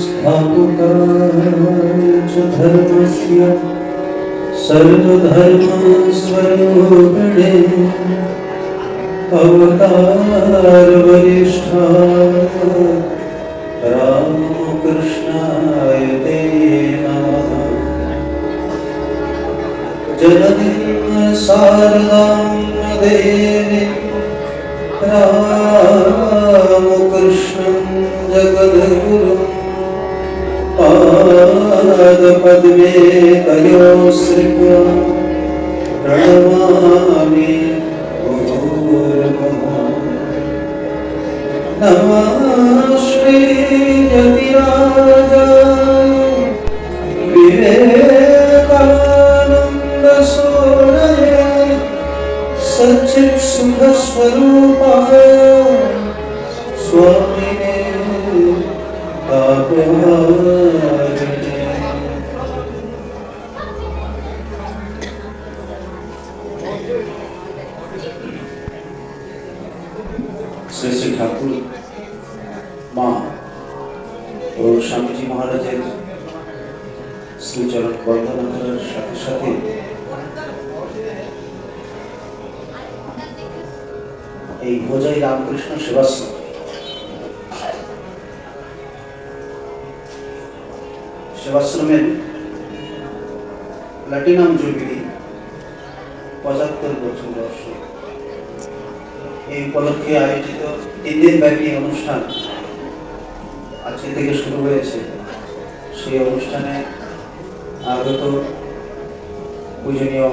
स्थापकाय च धर्मस्य सर्वधर्मस्वरूपिणे अवतारवरिष्ठाय ते नमः। जननीं शारदां जगद्गुरुं पादपद्मे तयो श्रित्वा प्रणमामि नमः श्रीजतिराजाय विवेकानन्दसूरये सच्चित्सुखस्वरूपाय শ্রী শ্রী ঠাকুর, মা, ও স্বামীজি মহারাজের শ্রীচরণ বন্দনা সাথে সাথে এই ভোজাই রামকৃষ্ণ সেবাশ্রম সেবাশ্রমের প্লাটিনাম জুবিলি পঁচাত্তর বছর বর্ষ এই উপলক্ষে আয়োজিত তিন দিন ব্যাপী অনুষ্ঠান আজকে থেকে শুরু হয়েছে। সেই অনুষ্ঠানে আগত পূজনীয়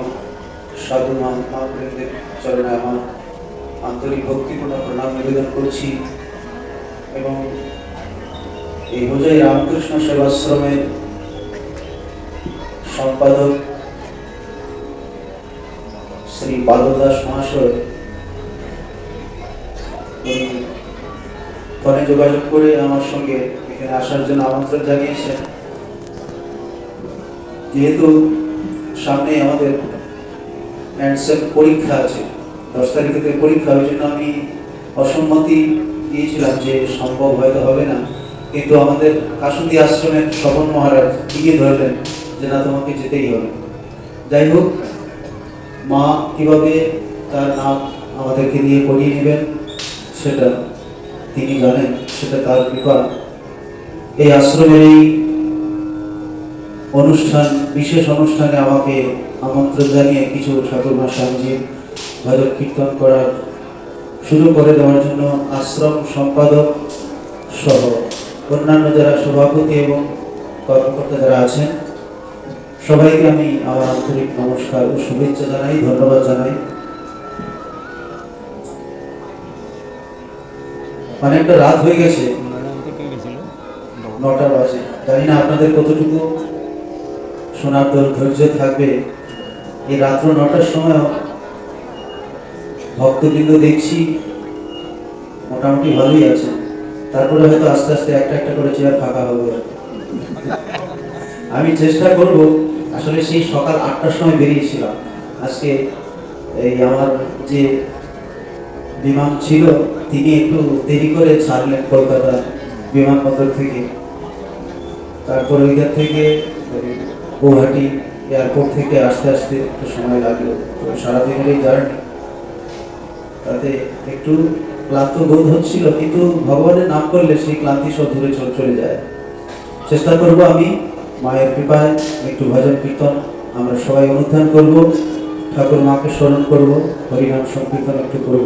সাধু মহাপুরীদের চরণে আমার আন্তরিক ভক্তিপূর্ণ প্রণাম নিবেদন করছি এবং এই বোঝাই রামকৃষ্ণ সেবাশ্রমের সম্পাদক শ্রী বাদদাস মহাশয় ফোনে যোগাযোগ করে আমার সঙ্গে এখানে আসার জন্য আমন্ত্রণ জানিয়েছেন। যেহেতু সামনে আমাদের পরীক্ষা আছে, দশ তারিখে থেকে পরীক্ষা, ওই জন্য আমি অসম্মতি দিয়েছিলাম যে সম্ভব হয়তো হবে না। কিন্তু আমাদের কাসুন্দি আশ্রমের স্বপন মহারাজ এগিয়ে ধরলেন। যে না, তোমাকে যেতেই হবে। যাই হোক, মা কীভাবে তার নাম আমাদেরকে নিয়ে পড়িয়ে নেবেন, সেটা তিনি জানেন, সেটা তার কৃপা। এই আশ্রমের এই অনুষ্ঠান, বিশেষ অনুষ্ঠানে আমাকে আমন্ত্রণ জানিয়ে কিছু ঠাকুরমা স্বামীজির ভজন কীর্তন করার শুরু করে দেওয়ার জন্য আশ্রম সম্পাদক সহ অন্যান্য যারা সভাপতি এবং কর্মকর্তা যারা আছেন সবাইকে আমি আমার আন্তরিক নমস্কার ও শুভেচ্ছা জানাই, ধন্যবাদ জানাই। অনেকটা রাত হয়ে গেছে। নটা বাজে। জানি না আপনাদের কতটুকু শোনার ধৈর- ধৈর্য থাকবে। এই রাত্র নটার সময় ভক্তবৃন্দ দেখছি, মোটামুটি ভালোই আছে। তারপরে হয়তো আস্তে আস্তে একটা একটা করে চেয়ার ফাঁকা হবে। আমি চেষ্টা করব আসলে সেই সকাল আটটার সময় বেরিয়েছিলাম। আজকে এই আমার যে বিমান ছিল, তিনি একটু দেরি করে ছাড়লেন কলকাতা বিমানবন্দর থেকে। তারপর ওইখান থেকে ওই গৌহাটি এয়ারপোর্ট থেকে আসতে আসতে একটু সময় লাগল। তো সারাদিনের এই জার্নি। তাতে একটু ক্লান্ত বোধ হচ্ছিল, কিন্তু ভগবানের নাম করলে সেই ক্লান্তি সব দূরে চলে যায়। চেষ্টা করব আমি মায়ের কৃপায় একটু ভজন কীর্তন আমরা সবাই অনুধান করব, ঠাকুর মাকে স্মরণ করব, হরিনাম সংকীর্তন একটু করব।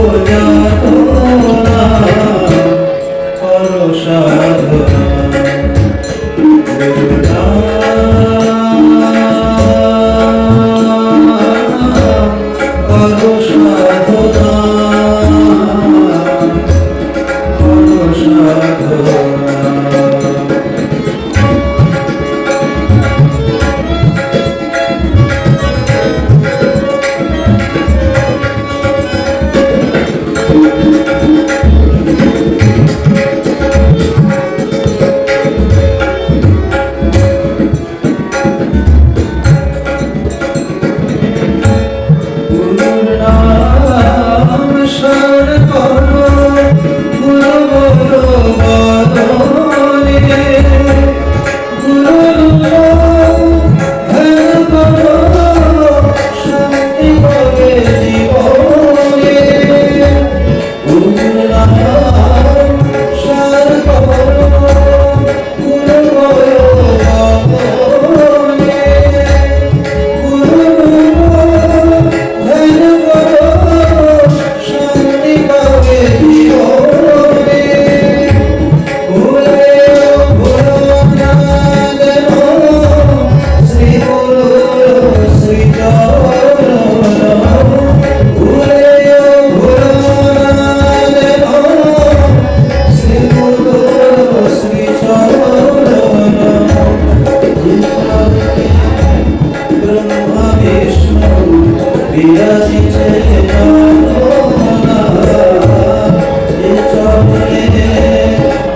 স্মরণ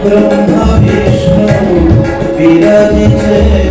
ব্রহ্মা বিষ্ণু বিরাজিছে।